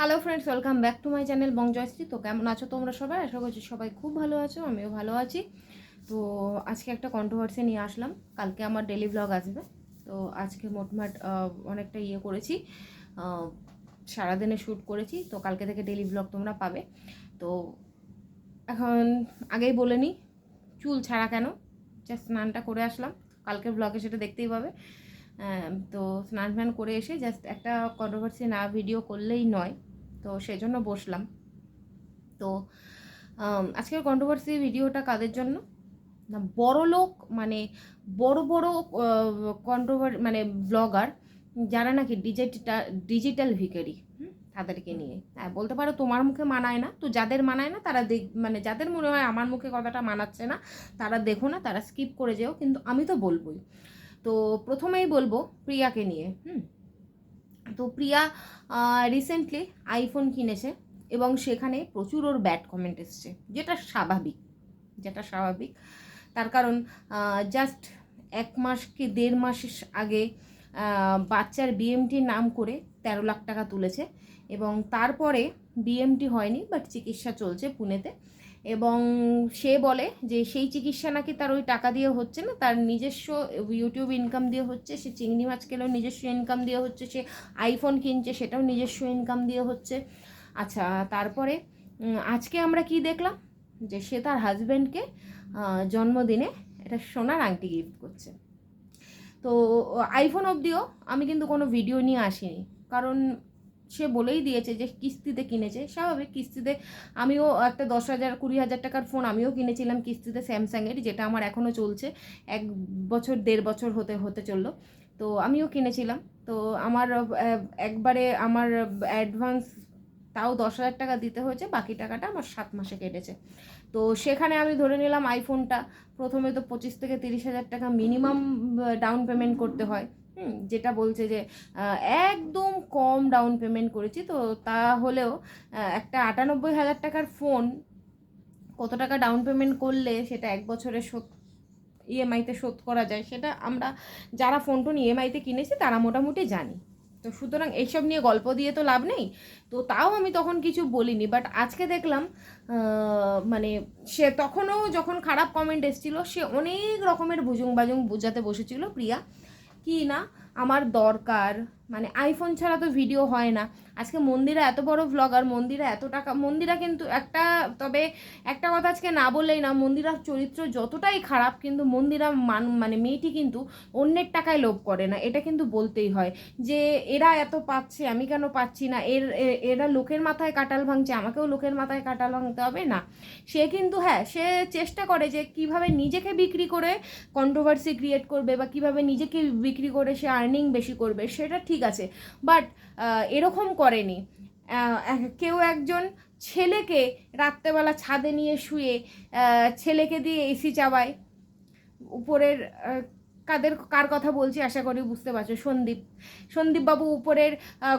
Hello friends welcome back to my channel Bongjoyshree তো কেমন আছো তোমরা সবাই? আশা করছি সবাই খুব ভালো আছো, আমিও ভালো আছি। তো আজকে একটা কন্ট্রোভার্সি নিয়ে আসলাম। কালকে আমার ডেলি ব্লগ আসবে। তো আজকে মোটমাট অনেকটা ইয়ে করেছি। সারাদিনে শ্যুট করেছি। তো কালকে থেকে ডেলি ব্লগ তোমরা পাবে। তো এখন আগেই বলে নিই, চুল ছাড়া কেন? জাস্ট স্নানটা করে আসলাম। কালকের ব্লগে সেটা দেখতেই পাবে। তো স্নান ফান করে এসে জাস্ট একটা কন্ট্রোভার্সি না ভিডিও করলেই নয়। তো সেই জন্য বসলাম। তো আজকের কন্ট্রোভার্সি ভিডিওটা কাদের জন্য? না, বড় লোক মানে বড় বড় কন্ট্রোভার মানে ব্লগার যারা নাকি ডিজিটাল ডিজিটাল ভিকারি তাদেরকে নিয়ে। হ্যাঁ বলতে পারো তোমার মুখে মানায় না, তো যাদের মানায় না তারা দেখ মানে যাদের মনে হয় আমার মুখে কথাটা মানাচ্ছে না, তারা দেখো না, তারা স্কিপ করে যেও, কিন্তু আমি তো বলবোই। তো প্রথমেই বলব প্রিয়াকে নিয়ে, হুম তো প্রিয়া রিসেন্টলি আইফোন কিনেছে এবং সেখানে প্রচুর ওর ব্যাড কমেন্ট এসছে, যেটা স্বাভাবিক যেটা স্বাভাবিক। তার কারণ জাস্ট এক মাস কি দেড় মাস আগে বাচ্চার বিএমটির নাম করে তেরো লাখ টাকা তুলেছে এবং তারপরে বিএমটি হয়নি বাট চিকিৎসা চলছে পুনেতে। এবং সে বলে যে সেই চিকিৎসা নাকি তার ওই টাকা দিয়ে হচ্ছে না, তার নিজস্ব ইউটিউব ইনকাম দিয়ে হচ্ছে, সে চিংড়ি মাছ খেলেও নিজস্ব ইনকাম দিয়ে হচ্ছে, সে আইফোন কিনছে সেটাও নিজস্ব ইনকাম দিয়ে হচ্ছে। আচ্ছা তারপরে আজকে আমরা কি দেখলাম? যে সে তার হাজব্যান্ডকে জন্মদিনে এটা সোনার আংটি গিফট করছে। তো আইফোন অবধিও আমি কিন্তু কোনো ভিডিও নিয়ে আসিনি। কারণ সে বলেই দিয়েছে যে কিস্তিতে কিনেছে। স্বাভাবিক কিস্তিতে আমিও একটা দশ হাজার, কুড়ি হাজার টাকার ফোন আমিও কিনেছিলাম কিস্তিতে স্যামসাংয়ের, যেটা আমার এখনও চলছে। এক বছর, দেড় বছর হতে হতে চলল। তো আমিও কিনেছিলাম। তো আমার একবারে আমার অ্যাডভান্স তাও দশ হাজার টাকা দিতে হয়েছে, বাকি টাকাটা আমার সাত মাসে কেটেছে। তো সেখানে আমি ধরে নিলাম আইফোনটা প্রথমে তো পঁচিশ থেকে তিরিশ হাজার টাকা মিনিমাম ডাউন পেমেন্ট করতে হয়। হুম যেটা বলছে যে একদম কম ডাউন পেমেন্ট করেছি। তো তাহলেও আহ, একটা আটানব্বই হাজার টাকার ফোন কত টাকা ডাউন পেমেন্ট করলে সেটা এক বছরে শোধ ইএমআইতে শোধ করা যায় সেটা আমরা যারা ফোন টোন ইএমআইতে কিনেছি তারা মোটামুটি জানি। তো সুতরাং এইসব নিয়ে গল্প দিয়ে তো লাভ নেই। তো তাও আমি তখন কিছু বলিনি বাট আজকে দেখলাম মানে সে তখনও যখন খারাপ কমেন্ট এসেছিল সে অনেক রকমের বুজুং বাজুং বুঝাতে বসেছিল প্রিয়া। কি না? আমার দরকার। মানে আইফোন ছাড়া তো ভিডিও হয় না। আজকে মন্দিরা এত বড় ভ্লগার মন্দিরা এত টাকা, মন্দিরা কিন্তু একটা, তবে একটা কথা আজকে না বললেই না, মন্দিরার চরিত্র যতটাই খারাপ কিন্তু মন্দিরা মান মানে মেয়েটি কিন্তু অন্যের টাকায় লোভ করে না, এটা কিন্তু বলতেই হয়। যে এরা এত পাচ্ছে, আমি কেন পাচ্ছি না? এর এরা লোকের মাথায় কাটাল ভাঙছে, আমাকেও লোকের মাথায় কাটাল ভাঙতে হবে না। সে কিন্তু হ্যাঁ সে চেষ্টা করে যে কীভাবে নিজেকে বিক্রি করে কন্ট্রোভার্সি ক্রিয়েট করবে বা কীভাবে নিজেকে বিক্রি করে সে আর্নিং বেশি করবে, সেটা ঠিক আছে। বাট এরকম করেনি। কেউ একজন ছেলেকে রাত্রেবেলা ছাদে নিয়ে শুয়ে ছেলেকে দিয়ে এসি চাবায়। উপরের কাদের, কার কথা বলছি আশা করি বুঝতে পারছ? সন্দীপ। সন্দীপবাবু উপরের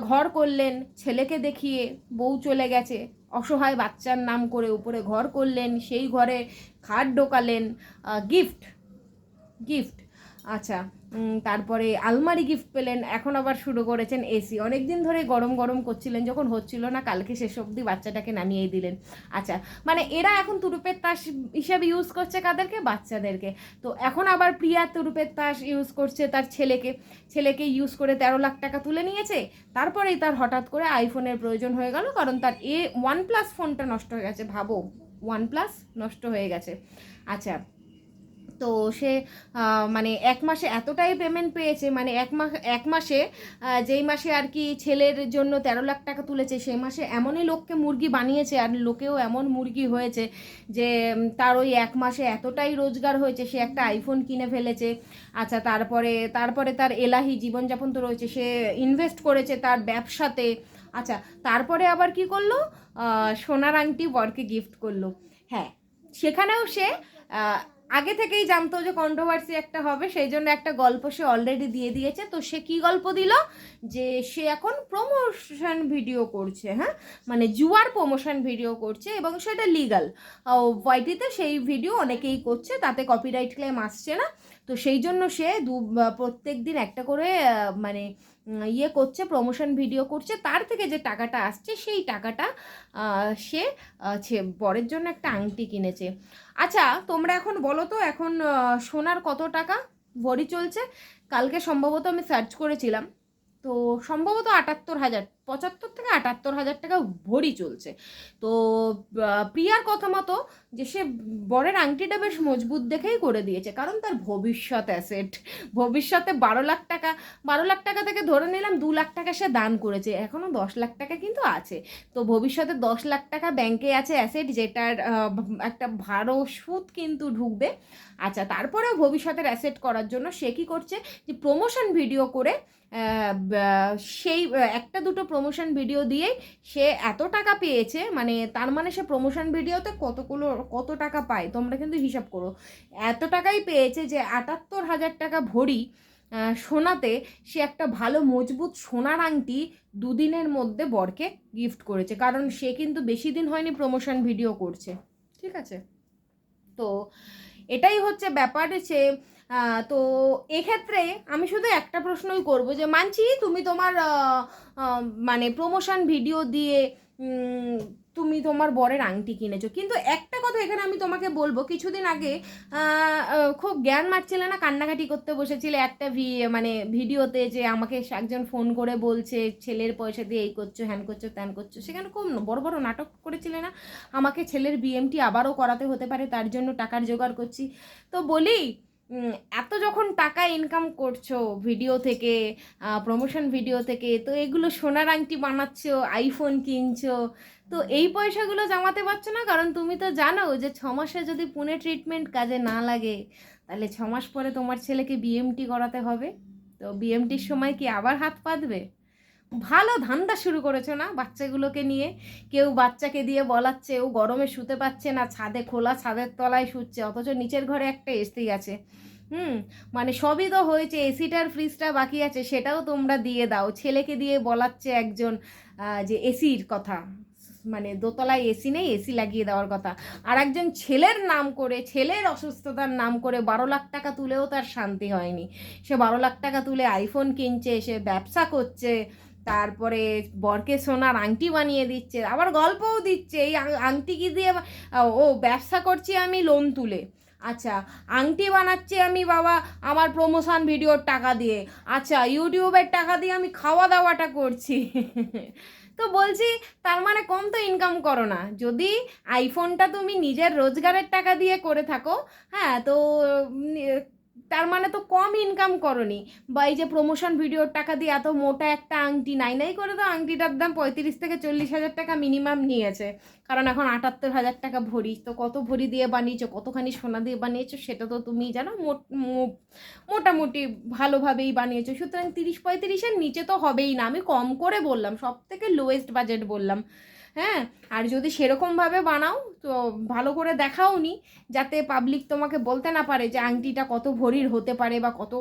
ঘর করলেন, ছেলেকে দেখিয়ে বউ চলে গেছে। অসহায় বাচ্চার নাম করে উপরে ঘর করলেন, সেই ঘরে খাট ঢোকালেন গিফট গিফট আচ্ছা তারপরে আলমারি গিফট পেলেন, এখন আবার শুরু করেছেন এসি অনেক দিন ধরে গরম গরম করছিলেন, যখন হচ্ছিল না, কালকে শেষ অবধি বাচ্চাটাকে নামিয়ে দিলেন। আচ্ছা মানে এরা এখন তুরুপের তাস হিসাবে ইউজ করছে কাদেরকে? বাচ্চাদেরকে। তো এখন আবার প্রিয়া তুরুপের তাস ইউজ করছে তার ছেলেকে। ছেলেকে ইউজ করে তেরো লাখ টাকা তুলে নিয়েছে। তারপরেই তার হঠাৎ করে আইফোনের প্রয়োজন হয়ে গেল, কারণ তার এ ওয়ান প্লাস ফোনটা নষ্ট হয়ে গেছে। ভাবো ওয়ান প্লাস নষ্ট হয়ে গেছে। আচ্ছা তো সে মানে এক মাসে এতটাই পেমেন্ট পেয়েছে মানে এক মাস, এক মাসে যেই মাসে আর কি ছেলের জন্য তেরো লাখ টাকা তুলেছে, সেই মাসে এমনই লোককে মুরগি বানিয়েছে আর লোকেও এমন মুরগি হয়েছে যে তার ওই এক মাসে এতটাই রোজগার হয়েছে, সে একটা আইফোন কিনে ফেলেছে। আচ্ছা তারপরে তারপরে তার এলাহি জীবনযাপন তো রয়েছে, সে ইনভেস্ট করেছে তার ব্যবসাতে। আচ্ছা তারপরে আবার কি করল? সোনার আংটি বরকে গিফট করল। হ্যাঁ সেখানেও সে আগে থেকেই জানতো যে কন্ট্রোভার্সি একটা হবে, সেই জন্য একটা গল্প সে অলরেডি দিয়ে দিয়েছে। তো সে কি গল্প দিল? যে সে এখন প্রমোশন ভিডিও করছে হ্যাঁ? মানে জুয়ার প্রমোশন ভিডিও করছে এবং সেটা লিগাল ওয়াইটিতে সেই ভিডিও অনেকেই করছে, তাতে কপিরাইট ক্লেম আসছে না। তো সেই জন্য সে দু প্রত্যেক দিন একটা করে মানে ইয়ে করছে প্রমোশন ভিডিও করছে। তার থেকে যে টাকাটা আসছে, সেই টাকাটা সে বরের জন্য একটা আংটি কিনেছে। আচ্ছা তোমরা এখন বলো তো, এখন সোনার কত টাকা? ভরি চলছে। কালকে সম্ভবত আমি সার্চ করেছিলাম। তো সম্ভবত আটাত্তর হাজার পঁচাত্তর থেকে আটাত্তর হাজার টাকা ভরি চলছে। তো প্রিয়ার কথা মতো যে সে বরের আংটিটা বেশ মজবুত দেখেই করে দিয়েছে, কারণ তার ভবিষ্যৎ অ্যাসেট ভবিষ্যতে বারো লাখ টাকা, বারো লাখ টাকা থেকে ধরে নিলাম দু লাখ টাকা সে দান করেছে এখনও দশ লাখ টাকা কিন্তু আছে। তো ভবিষ্যতে দশ লাখ টাকা ব্যাংকে আছে অ্যাসেট যেটার একটা ভালো সুদ কিন্তু ঢুকবে। আচ্ছা তারপরেও ভবিষ্যতের অ্যাসেট করার জন্য সে কী করছে? যে প্রমোশন ভিডিও করে সেই, একটা দুটো প্রমোশন ভিডিও দিয়েই সে এত টাকা পেয়েছে মানে তার মানে সে প্রমোশন ভিডিওতে কতগুলো, কত টাকা পায়, তোমরা কিন্তু হিসাব করো। এত টাকাই পেয়েছে যে আটাত্তর হাজার টাকা ভরি সোনাতে সে একটা ভালো মজবুত সোনার আংটি দুদিনের মধ্যে বরকে গিফট করেছে, কারণ সে কিন্তু বেশি দিন হয়নি প্রমোশন ভিডিও করছে। ঠিক আছে? তো এটাই হচ্ছে ব্যাপার সে তো এক্ষেত্রে আমি শুধু একটা প্রশ্নই করব যে, মানছি তুমি তোমার মানে প্রমোশন ভিডিও দিয়ে তুমি তোমার বরের আংটি কিনেছো। কিন্তু একটা কথা এখানে আমি তোমাকে বলব, কিছুদিন আগে খুব জ্ঞান মারছিলে না, কান্নাকাটি করতে বসেছিলে একটা ভি মানে ভিডিওতে যে আমাকে একজন ফোন করে বলছে, ছেলের পয়সা দিয়ে এই করছ, হ্যান করছ, ত্যান করছ। সেখানে খুব বড় বড় নাটক করেছিলে না? আমাকে ছেলের বিএমটি আবারও করাতে হতে পারে, তার জন্য টাকার জোগাড় করছি। তো বলি এত যখন টাকা ইনকাম করছ ভিডিও থেকে প্রমোশন ভিডিও থেকে, তো এগুলো সোনার আংটি বানাচ্ছ আইফোন কিনছো, তো এই পয়সাগুলো জমাতে পারছ না? কারণ তুমি তো জানো যে ছ মাসে যদি পুনে ট্রিটমেন্ট কাজে না লাগে, তাহলে ছ মাস পরে তোমার ছেলেকে বিএমটি করাতে হবে। তো বিএমটির সময় কি আবার হাত পাতবে? ভালো ধান্দা শুরু করেছ না বাচ্চাগুলোকে নিয়ে? কেউ বাচ্চাকে দিয়ে বলাচ্ছে, ও গরমে শুতে পাচ্ছে না, ছাদে খোলা ছাদের তলায় শুচ্ছে, অথচ নিচের ঘরে একটা এসি আছে। হুম মানে সবই তো হয়েছে এসিটার ফ্রিজটা বাকি আছে, সেটাও তোমরা দিয়ে দাও। ছেলেকে দিয়ে বলাচ্ছে একজন যে এসির কথা। মানে দোতলায় এসি নেই এসি লাগিয়ে দেওয়ার কথা। আর একজন ছেলের নাম করে, ছেলের অসুস্থতার নাম করে বারো লাখ টাকা তুলেও তার শান্তি হয়নি। সে বারো লাখ টাকা তুলে আইফোন কিনছে, সে ব্যবসা করছে তারপরে বরকে সোনার আংটি বানিয়ে দিচ্ছে, আবার গল্পও দিচ্ছে, এই আংটি কি দিয়ে ও ব্যবসা করছি আমি লোন তুলে। আচ্ছা আংটি বানাচ্ছি আমি বাবা আমার প্রমোশন ভিডিওর টাকা দিয়ে। আচ্ছা ইউটিউবের টাকা দিয়ে আমি খাওয়া দাওয়াটা করছি। তো বলছি, তার মানে কম তো ইনকাম করো না। যদি আইফোনটা তুমি নিজের রোজগারের টাকা দিয়ে করে থাকো হ্যাঁ তো তার মানে তো কম ইনকাম করনি। বা এই যে প্রমোশন ভিডিওর টাকা দিয়ে এত মোটা একটা আংটি, নাই নাই করে তো আংটিটার দাম পঁয়ত্রিশ থেকে চল্লিশ হাজার টাকা মিনিমাম নিয়েছে। কারণ এখন আটাত্তর হাজার টাকা ভরি। তো কত ভরি দিয়ে বানিয়েছো, কতখানি সোনা দিয়ে বানিয়েছো, সেটা তো তুমি জানো মোটামুটি ভালোভাবেই বানিয়েছো। সুতরাং তিরিশ পঁয়ত্রিশের নিচে তো হবেই না। আমি কম করে বললাম সব থেকে লোয়েস্ট বাজেট বললাম। হ্যাঁ আর যদি সেরকমভাবে বানাও, তো ভালো করে দেখাও নি, যাতে পাবলিক তোমাকে বলতে না পারে যে আংটিটা কত ভরির হতে পারে বা কত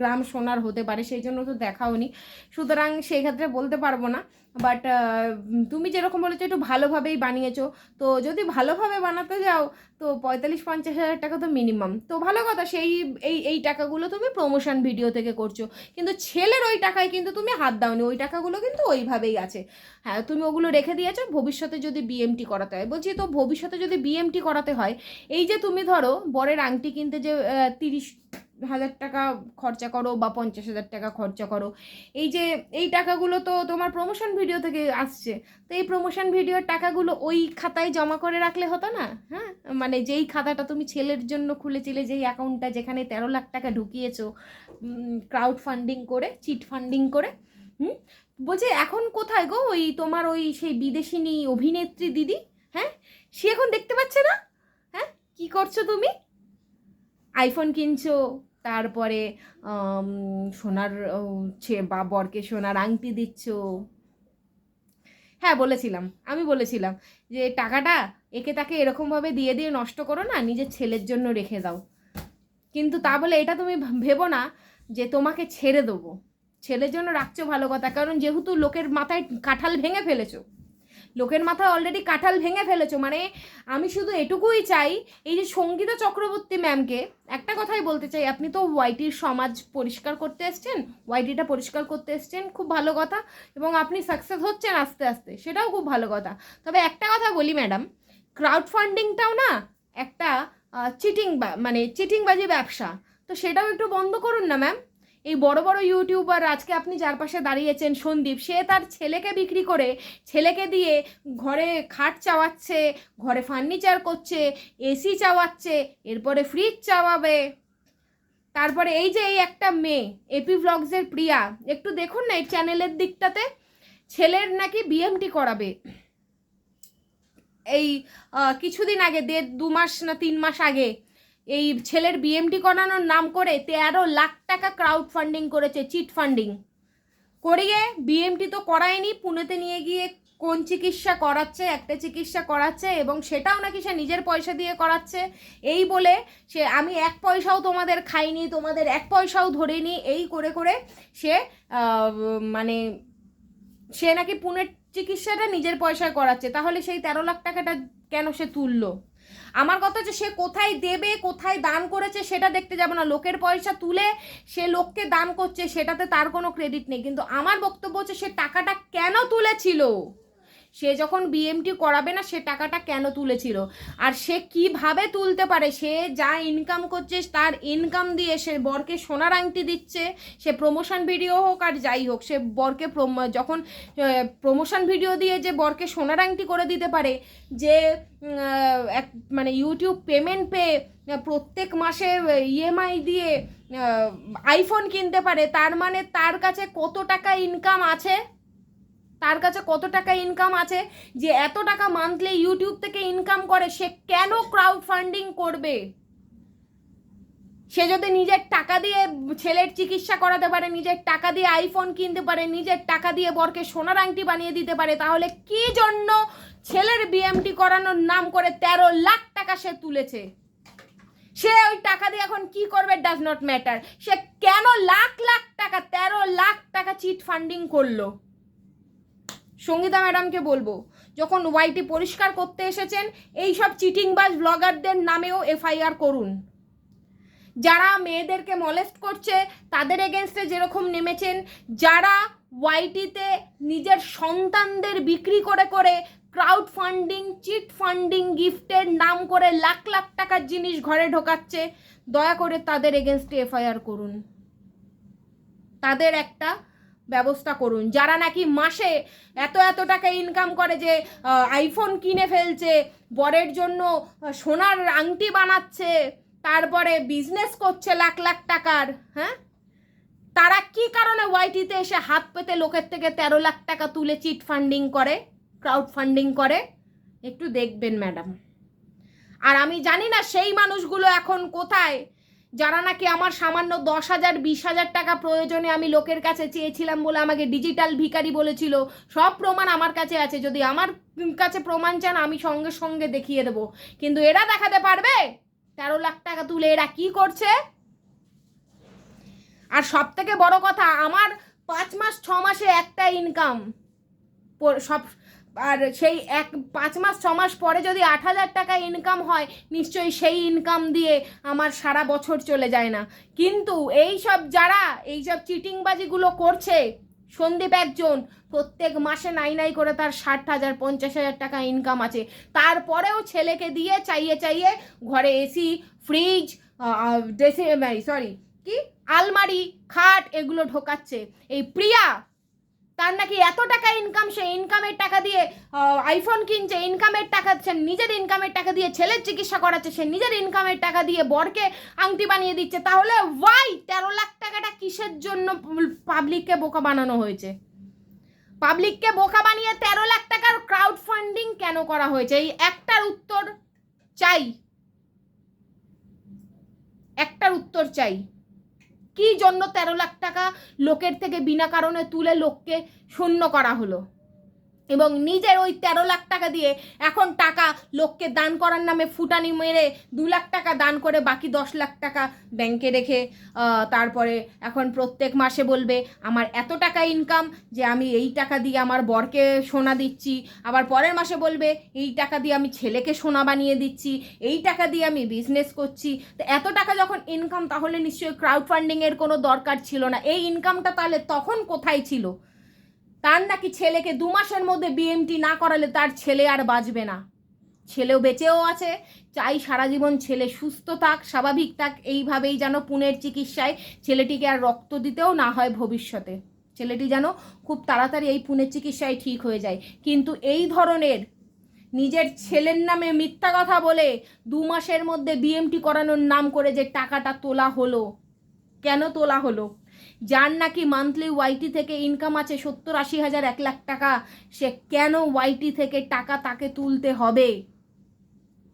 গ্রাম সোনার হতে পারে, সেই জন্য তো দেখাও নি। সুতরাং সেই ক্ষেত্রে বলতে পারব না। বাট তুমি যেরকম বলেছ একটু ভালোভাবেই বানিয়েছো। তো যদি ভালোভাবে বানাতে যাও, তো পঁয়তাল্লিশ পঞ্চাশ হাজার টাকা তো মিনিমাম তো ভালো কথা, সেই, এই এই টাকাগুলো তুমি প্রমোশন ভিডিও থেকে করছ। কিন্তু ছেলের ওই টাকায় কিন্তু তুমি হাত দাওনি, ওই টাকাগুলো কিন্তু ওইভাবেই আছে। হ্যাঁ তুমি ওগুলো রেখে দিয়েছ, ভবিষ্যতে যদি বিএমটি করাতে হয়। বলছি, তো ভবিষ্যতে যদি বিএমটি করাতে হয়, এই যে তুমি ধরো, বরের আংটি কিনতে যে তিরিশ হাজার টাকা খরচা করো বা পঞ্চাশ হাজার টাকা খরচা করো। এই যে, এই টাকাগুলো তো তোমার প্রমোশন ভিডিও থেকে আসছে। তো এই প্রমোশন ভিডিওর টাকাগুলো ওই খাতায় জমা করে রাখলে হতো না? হ্যাঁ? মানে যেই খাতাটা তুমি ছেলের জন্য খুলেছিলে, যেই অ্যাকাউন্টটা যেখানে তেরো লাখ টাকা ঢুকিয়েছো ক্রাউড ফান্ডিং করে চিট ফান্ডিং করে, হুম? বলছে, এখন কোথায় গো ওই তোমার ওই সেই বিদেশিনী অভিনেত্রী দিদি? হ্যাঁ? সে এখন দেখতে পাচ্ছে না? হ্যাঁ? কি করছ তুমি? আইফোন কিনছো তারপরে সোনার বা বরকে সোনার আংটি দিচ্ছ। হ্যাঁ বলেছিলাম, আমি বলেছিলাম যে টাকাটা একে তাকে এরকমভাবে দিয়ে দিয়ে নষ্ট করো না, নিজের ছেলের জন্য রেখে দাও। কিন্তু তা বলে এটা তুমি ভেবো না যে তোমাকে ছেড়ে দেবো। ছেলের জন্য রাখছো ভালো কথা, কারণ যেহেতু লোকের মাথায় কাঁঠাল ভেঙে ফেলেছো। লোকের মাথায় অলরেডি কাঁঠাল ভেঙে ফেলেছো। মানে আমি শুধু এটুকুই চাই, এই যে সঙ্গীতা চক্রবর্তী ম্যামকে একটা কথাই বলতে চাই, আপনি তো ওয়াইটির সমাজ পরিষ্কার করতে এসছেন ওয়াইটিটা পরিষ্কার করতে এসছেন, খুব ভালো কথা, এবং আপনি সাকসেস হচ্ছেন আস্তে আস্তে, সেটাও খুব ভালো কথা। তবে একটা কথা বলি ম্যাডাম ক্রাউড ফান্ডিংটাও না একটা চিটিং মানে চিটিংবাজি ব্যবসা, তো সেটাও একটু বন্ধ করুন না ম্যাম এই বড় বড় ইউটিউবার আজকে আপনি যার পাশে দাঁড়িয়েছেন সন্দীপ, সে তার ছেলেকে বিক্রি করে ছেলেকে দিয়ে ঘরে খাট চাওয়াচ্ছে, ঘরে ফার্নিচার করছে এসি চাওয়াচ্ছে, এরপরে ফ্রিজ চাওয়াবে। তারপরে এই যে এই একটা মেয়ে এপি ভ্লগসের প্রিয়া, একটু দেখুন না এই চ্যানেলের দিকটাতে, ছেলের নাকি বিএমটি করাবে। এই কিছুদিন আগে, দেড় দু মাস না তিন মাস আগে এই ছেলের বিএমটি করানোর নাম করে তেরো লাখ টাকা ক্রাউড ফান্ডিং করেছে চিট ফান্ডিং করিয়ে বিএমটি তো করায়নি, পুনেতে নিয়ে গিয়ে কোন চিকিৎসা করাচ্ছে, একটা চিকিৎসা করাচ্ছে, এবং সেটাও নাকি সে নিজের পয়সা দিয়ে করাচ্ছে। এই বলে সে, আমি এক পয়সাও তোমাদের খাইনি, তোমাদের এক পয়সাও ধরিনি, এই করে করে সে মানে সে নাকি পুনের চিকিৎসাটা নিজের পয়সায় করাচ্ছে। তাহলে সেই তেরো লাখ টাকাটা কেন সে তুললো? আমার কথা হচ্ছে সে কোথায় দেবে, কোথায় দান করেছে সেটা দেখতে যাব না। লোকের পয়সা তুলে সে লোককে দান করছে, সেটাতে তার কোনো ক্রেডিট নেই। কিন্তু আমার বক্তব্য হচ্ছে সে টাকাটা কেন তুলেছিল? সে যখন বিএমটি করাবে না, সে টাকাটা কেন তুলেছিল? আর সে কীভাবে তুলতে পারে? সে যা ইনকাম করছে, তার ইনকাম দিয়ে সে বরকে সোনার আংটি দিচ্ছে। সে প্রমোশন ভিডিও হোক আর যাই হোক, সে বরকে যখন প্রমোশন ভিডিও দিয়ে যে বরকে সোনার আংটি করে দিতে পারে, যে এক মানে ইউটিউব পেমেন্ট পেয়ে প্রত্যেক মাসে ইএমআই দিয়ে আইফোন কিনতে পারে, তার মানে তার কাছে কত টাকা ইনকাম আছে? তার কাছে কত টাকা ইনকাম আছে? যে এত টাকা মান্থলি ইউটিউব থেকে ইনকাম করে, সে কেন ক্রাউড ফান্ডিং করবে? সে যদি নিজের টাকা দিয়ে ছেলের চিকিৎসা করাতে পারে, নিজের টাকা দিয়ে আইফোন কিনতে পারে, নিজের টাকা দিয়ে বরকে সোনার আংটি বানিয়ে দিতে পারে, তাহলে কি জন্য ছেলের বিএমটি করানোর নাম করে তেরো লাখ টাকা সে তুলেছে? সে ওই টাকা দিয়ে এখন কি করবে ডাজ নট ম্যাটার সে কেন লাখ লাখ টাকা, তেরো লাখ টাকা চিট ফান্ডিং করল? সঙ্গীতা ম্যাডামকে বলব, যখন ওয়াইটি পরিষ্কার করতে এসেছেন, এই সব চিটিংবাজ ব্লগারদের নামেও এফআইআর করুন। যারা মেয়েদেরকে মলেস্ট করছে, তাদের এগেনস্টে যেরকম নেমেছেন, যারা ওয়াইটিতে নিজের সন্তানদের বিক্রি করে করে ক্রাউড ফান্ডিং চিট ফান্ডিং গিফটের নাম করে লাখ লাখ টাকার জিনিস ঘরে ঢোকাচ্ছে, দয়া করে তাদের এগেনস্টে এফআইআর করুন। তাদের একটা ব্যবস্থা করুন। যারা নাকি মাসে এত এত টাকা ইনকাম করে যে আইফোন কিনে ফেলছে, বরের জন্য সোনার আংটি বানাচ্ছে, তারপরে বিজনেস করছে লাখ লাখ টাকার হ্যাঁ? তারা কি কারণে ওয়াইটিতে এসে হাত পেতে লোকের থেকে তেরো লাখ টাকা তুলে চিট ফান্ডিং করে ক্রাউড ফান্ডিং করে? একটু দেখবেন ম্যাডাম আর আমি জানি না সেই মানুষগুলো এখন কোথায় যারা নাকি আমার সামান্য দশ হাজার, বিশ হাজার টাকা প্রয়োজনে আমি লোকের কাছে চেয়েছিলাম বলে আমাকে ডিজিটাল ভিখারি বলেছিল, সব প্রমাণ আমার কাছে আছে। যদি আমার কাছে প্রমাণ চান, আমি সঙ্গে সঙ্গে দেখিয়ে দেবো। কিন্তু এরা দেখাতে পারবে? তেরো লাখ টাকা তুলে এরা কি করছে? আর সব থেকে বড় কথা, আমার পাঁচ মাস, ছ মাসে একটা ইনকাম সব আর সেই এক, পাঁচ মাস, ছ মাস পরে যদি আট হাজার টাকা ইনকাম হয়, নিশ্চয়ই সেই ইনকাম দিয়ে আমার সারা বছর চলে যায় না। কিন্তু এই সব যারা, এই সব চিটিংবাজিগুলো করছে, সন্দীপ একজন, প্রত্যেক মাসে নাই নাই করে তার ষাট হাজার, পঞ্চাশ হাজার টাকা ইনকাম আছে। তারপরেও ছেলেকে দিয়ে চাইয়ে চাইয়ে ঘরে এসি ফ্রিজ ড্রেসিং সরি কি? আলমারি, খাট এগুলো ঢোকাচ্ছে। এই প্রিয়া তার নাকি এত টাকা ইনকাম সে ইনকামের টাকা দিয়ে আইফোন কিনছে ইনকামের টাকা, সে নিজের ইনকামের টাকা দিয়ে ছেলের চিকিৎসা করাচ্ছে, সে নিজের ইনকামের টাকা দিয়ে বরকে আংটি বানিয়ে দিচ্ছে। তাহলে ওয়াই তেরো লাখ টাকাটা কিসের জন্য পাবলিককে বোকা বানানো হয়েছে? পাবলিককে বোকা বানিয়ে তেরো লাখ টাকার ক্রাউড ফান্ডিং কেন করা হয়েছে? এই একটার উত্তর চাই। একটার উত্তর চাই। কি জন্য তেরো লাখ টাকা লোকের থেকে বিনা কারণে তুলে লোককে শূন্য করা হলো? এবং নিজের ওই তেরো লাখ টাকা দিয়ে এখন টাকা লোককে দান করার নামে ফুটানি মেরে দু লাখ টাকা দান করে বাকি দশ লাখ টাকা ব্যাংকে রেখে তারপরে এখন প্রত্যেক মাসে বলবে, আমার এত টাকা ইনকাম যে আমি এই টাকা দিয়ে আমার বরকে সোনা দিচ্ছি। আবার পরের মাসে বলবে, এই টাকা দিয়ে আমি ছেলেকে সোনা বানিয়ে দিচ্ছি, এই টাকা দিয়ে আমি বিজনেস করছি। তো এত টাকা যখন ইনকাম তাহলে নিশ্চয়ই ক্রাউড ফান্ডিংয়ের কোনো দরকার ছিল না। এই ইনকামটা তাহলে তখন কোথায় ছিল? তার নাকি ছেলেকে দু মাসের মধ্যে বিএমটি না করালে তার ছেলে আর বাঁচবে না। ছেলেও বেঁচেও আছে, চাই সারা জীবন ছেলে সুস্থ থাক, স্বাভাবিক থাক, এইভাবেই যেন পুনের চিকিৎসায় ছেলেটিকে আর রক্ত দিতেও না হয় ভবিষ্যতে। ছেলেটি যেন খুব তাড়াতাড়ি এই পুনের চিকিৎসায় ঠিক হয়ে যায়। কিন্তু এই ধরনের নিজের ছেলের নামে মিথ্যা কথা বলে দু মাসের মধ্যে বিএমটি করানোর নাম করে যে টাকাটা তোলা হলো, কেন তোলা হলো? যার নাকি মান্থলি ওয়াইটি থেকে ইনকাম আছে সত্তর আশি হাজার এক লাখ টাকা, সে কেন ওয়াইটি থেকে টাকা তাকে তুলতে হবে?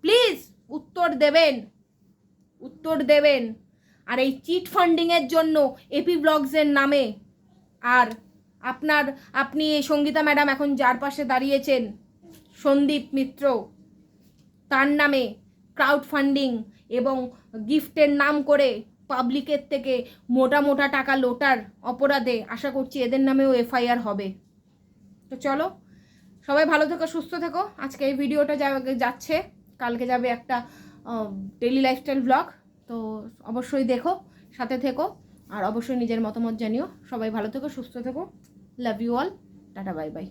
প্লিজ উত্তর দেবেন। উত্তর দেবেন। আর এই চিট ফান্ডিংয়ের জন্য এপি ব্লগসের নামে। আর আপনার, আপনি এই সঙ্গীতা ম্যাডাম এখন যার পাশে দাঁড়িয়েছেন, সন্দীপ মিত্র, তার নামে ক্রাউড ফান্ডিং এবং গিফটের নাম করে পাবলিকের থেকে মোটা মোটা টাকা লোটার অপরাধে আশা করছি এদের নামেও এফআইআর হবে। তো চলো, সবাই ভালো থেকো, সুস্থ থেকো। আজকে এই ভিডিওটা যাচ্ছে, কালকে যাবে একটা ডেলি লাইফস্টাইল ব্লগ তো অবশ্যই দেখো, সাথে থেকো, আর অবশ্যই নিজের মতামত জানিও। সবাই ভালো থেকো, সুস্থ থেকো। Love you all tata bye bye